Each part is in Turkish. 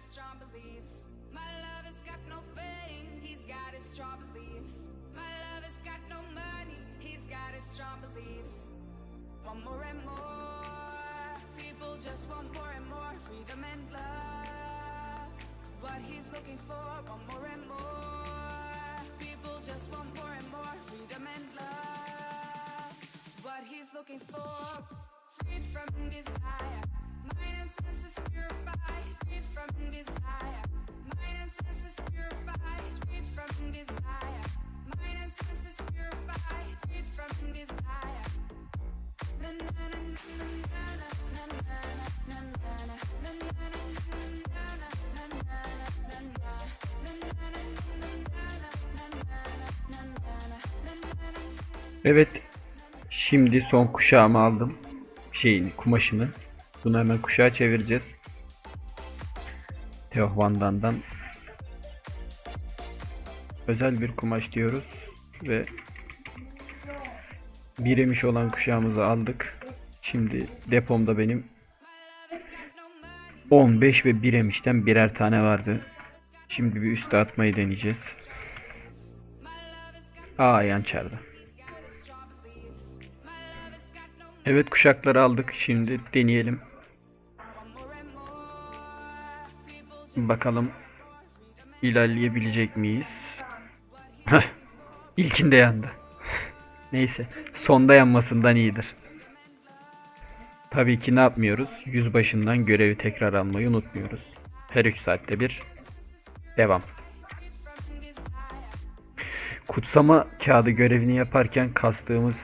his strong beliefs. My love has got no fame, he's got his strong beliefs. My love has got no money, he's got his strong beliefs. Want more and more, people just want more and more freedom and love. What he's looking for, want more and more. People just want more and more freedom and love. What he's looking for, freed from desire. And Evet. Şimdi son kuşağımı aldım. Şeyini, kumaşını. Bunu hemen kuşağa çevireceğiz. Teo Van Dan'dan özel bir kumaş diyoruz ve biremiş olan kuşağımızı aldık. Şimdi depomda benim 15 ve biremişten birer tane vardı. Şimdi bir üste atmayı deneyeceğiz. Aa yançardı. Evet kuşakları aldık. Şimdi deneyelim. Bakalım ilerleyebilecek miyiz? İlkinde yandı. Neyse. Sonda yanmasından iyidir. Tabii ki ne yapmıyoruz? Yüzbaşından görevi tekrar almayı unutmuyoruz. Her 3 saatte bir devam. Kutsama kağıdı görevini yaparken kastığımız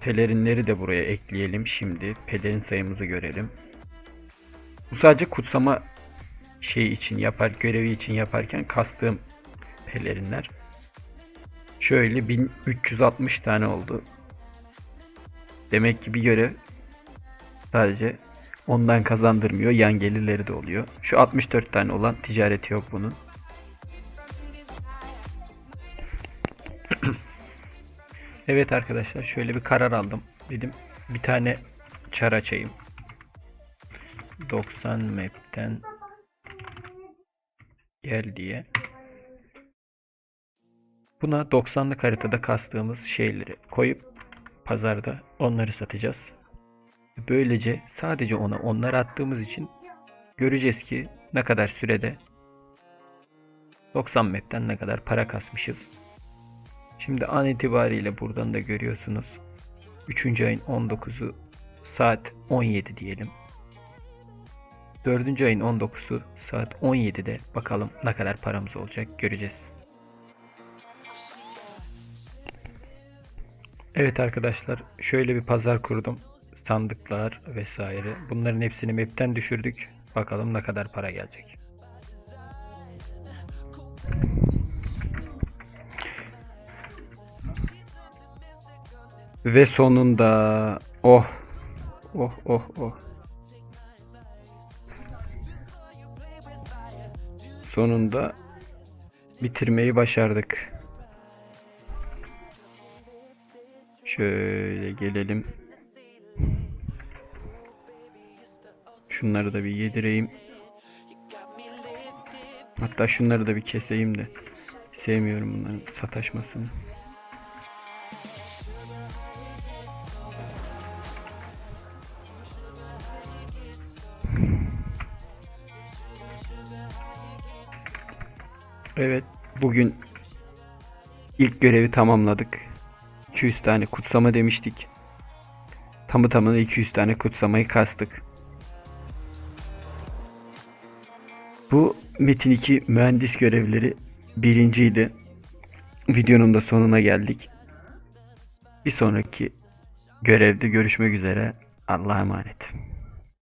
pelerinleri de buraya ekleyelim. Şimdi pelerin sayımızı görelim. Bu sadece kutsama şey için yapar görevi için yaparken kastığım pelerinler. Şöyle 1360 tane oldu. Demek ki bir görev sadece ondan kazandırmıyor. Yan gelirleri de oluyor. Şu 64 tane olan ticareti yok bunun. Evet arkadaşlar şöyle bir karar aldım. Dedim bir tane çar açayım. 90 map'ten gel diye. Buna 90'lık haritada kastığımız şeyleri koyup pazarda onları satacağız. Böylece sadece ona onları attığımız için göreceğiz ki ne kadar sürede 90 map'ten ne kadar para kasmışız. Şimdi an itibariyle buradan da görüyorsunuz. 3. ayın 19'u saat 17 diyelim. 4. ayın 19'u saat 17'de bakalım ne kadar paramız olacak göreceğiz. Evet arkadaşlar şöyle bir pazar kurdum. Sandıklar vesaire. Bunların hepsini map'ten düşürdük. Bakalım ne kadar para gelecek. Ve sonunda oh oh oh oh sonunda bitirmeyi başardık. Şöyle gelelim. Şunları da bir yedireyim. Hatta şunları da bir keseyim de. Sevmiyorum bunların sataşmasını. Evet, bugün ilk görevi tamamladık. 200 tane kutsama demiştik. Tamı tamına 200 tane kutsamayı kastık. Bu Metin 2 mühendis görevleri birinciydi. Videonun da sonuna geldik. Bir sonraki görevde görüşmek üzere. Allah'a emanet.